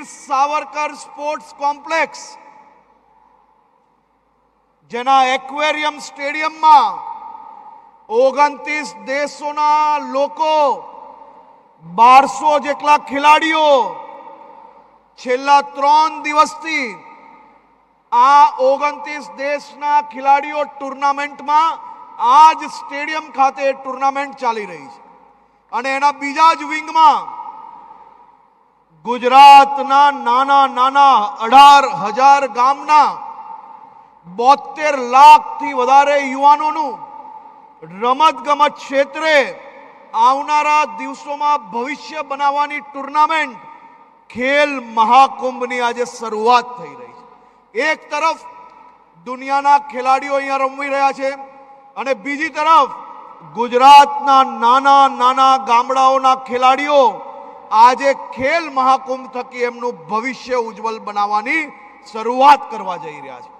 વીર Savarkar sports complex જેના aquarium સ્ટેડિયમમાં ઓગણત્રીસ દેશોના લોકો, બારસો જેટલા ખેલાડીઓ, છેલ્લા ત્રણ દિવસથી આ ઓગણત્રીસ દેશના ખેલાડીઓ ટુર્નામેન્ટમાં આ જ સ્ટેડિયમ ખાતે ટુર્નામેન્ટ ચાલી રહી છે. અને એના બીજા જ વિંગમાં ગુજરાતના નાના નાના અઢાર હજાર ગામના બોતેર લાખથી વધારે યુવાનોનું રમત ગમત ક્ષેત્રે આવનારા દિવસોમાં ભવિષ્ય બનાવવાની ટુર્નામેન્ટ ખેલ મહાકુંભની આજે શરૂઆત થઈ રહી છે. એક તરફ દુનિયાના ખેલાડીઓ અહીંયા રમવી રહ્યા છે અને બીજી તરફ ગુજરાતના નાના નાના ગામડાઓના ખેલાડીઓ આજે ખેલ મહાકુંભ થકી એમનું ભવિષ્ય ઉજ્જવલ બનાવવાની શરૂઆત કરવા જઈ રહ્યા છે.